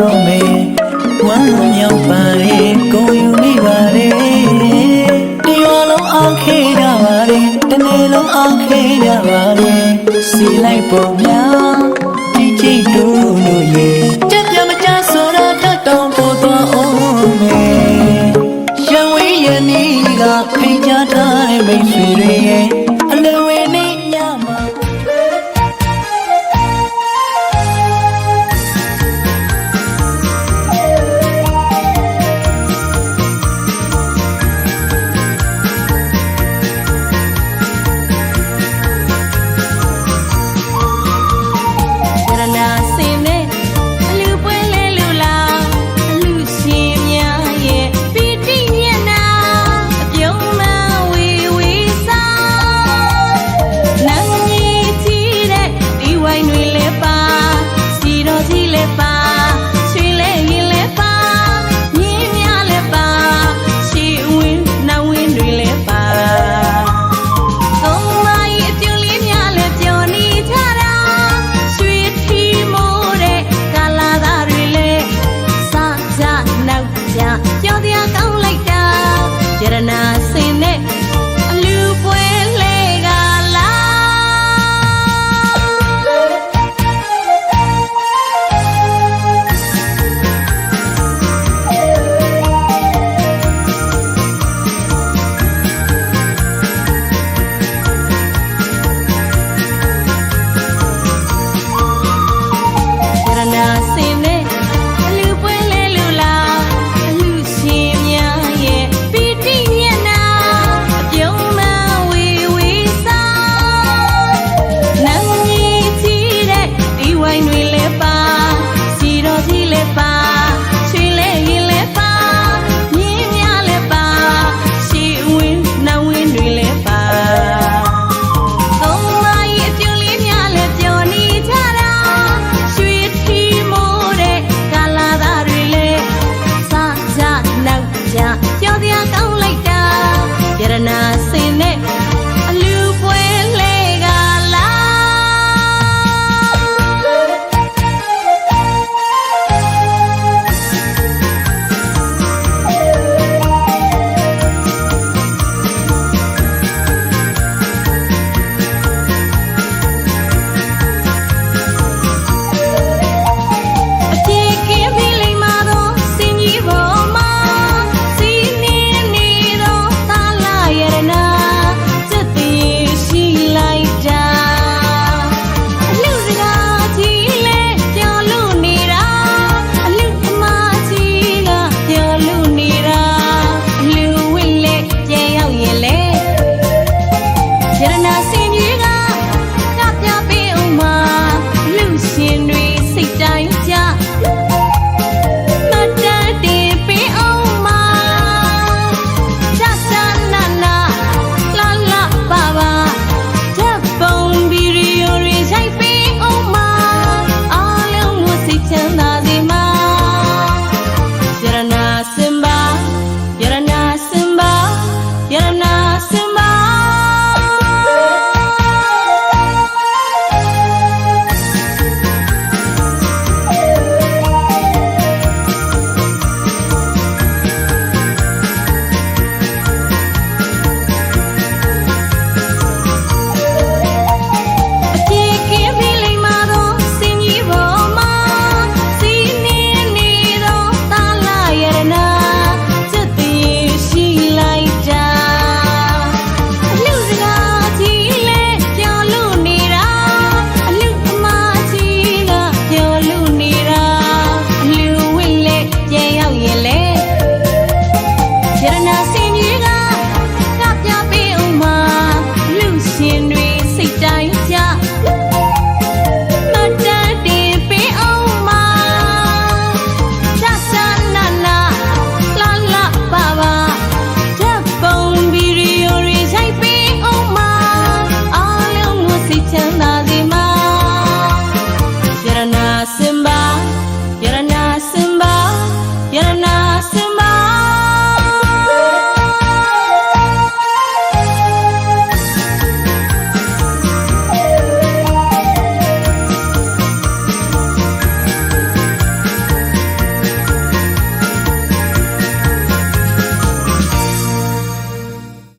တော့မယ်ဝမ်းမြောက်ပါလေကိုယ်ယူမိပါလေဒီဝလုံးအောင်ခေကြပါလေတနေ့လုံးအောင်ခေကြပါလေစီလိုက်ပုံများဒီကြည့်တို့လို့ရေကြက်ပြမချဆိုတာတတုံပို့သွားအောင်မယ်ရံဝေးရနီးကဖိတ်ချထားတဲ့မိတ်ဆွေတွေရဲ့